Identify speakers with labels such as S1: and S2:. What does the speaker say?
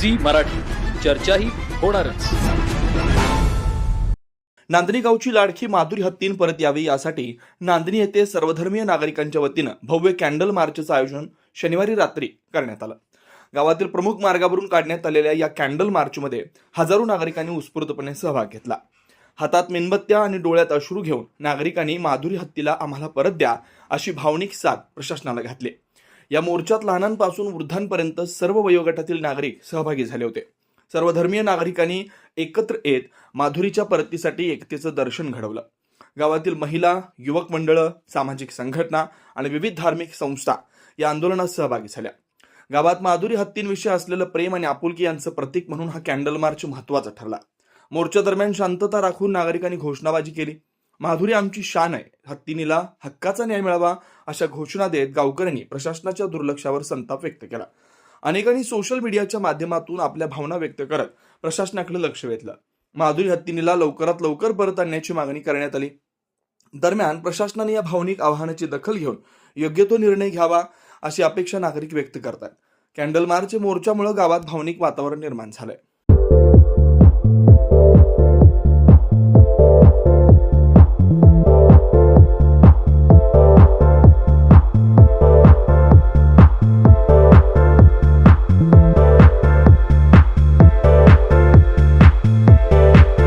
S1: Zee Marathi. चर्चाही होणारच.
S2: नांदणी गावची लाडकी माधुरी हत्तीन परत यावी यासाठी नांदणी येथे सर्वधर्मीय नागरिकांच्या वतीनं भव्य कॅन्डल मार्चचं आयोजन शनिवारी रात्री करण्यात आलं. गावातील प्रमुख मार्गावरून काढण्यात आलेल्या या कॅन्डल मार्चमध्ये हजारो नागरिकांनी उत्स्फूर्तपणे सहभाग घेतला. हातात मेणबत्त्या आणि डोळ्यात अश्रू घेऊन नागरिकांनी माधुरी हत्तीला आम्हाला परत द्या अशी भावनिक साथ प्रशासनाला घातली. या मोर्चात लहानांपासून वृद्धांपर्यंत सर्व वयोगटातील नागरिक सहभागी झाले होते. सर्व धर्मीय नागरिकांनी एकत्र येत माधुरीच्या परतीसाठी एकतेचं दर्शन घडवलं. गावातील महिला युवक मंडळं सामाजिक संघटना आणि विविध धार्मिक संस्था या आंदोलनात सहभागी झाल्या. गावात माधुरी हत्तींविषयी असलेलं प्रेम आणि आपुलकी यांचं प्रतीक म्हणून हा कॅन्डल मार्च महत्त्वाचा ठरला. मोर्चा दरम्यान शांतता राखून नागरिकांनी घोषणाबाजी केली. माधुरी आमची शान आहे. हत्तीनीला हक्काचा न्याय मिळावा अशा घोषणा देत गावकऱ्यांनी प्रशासनाच्या दुर्लक्षावर संताप व्यक्त केला. अनेकांनी सोशल मीडियाच्या माध्यमातून आपल्या भावना व्यक्त करत प्रशासनाकडे लक्ष वेधलं. माधुरी हत्तीनीला लवकरात लवकर परत आणण्याची मागणी करण्यात आली. दरम्यान प्रशासनाने या भावनिक आव्हानाची दखल घेऊन योग्य तो निर्णय घ्यावा अशी अपेक्षा नागरिक व्यक्त करतात. कॅन्डल मार्च मोर्चामुळे गावात भावनिक वातावरण निर्माण झालंय.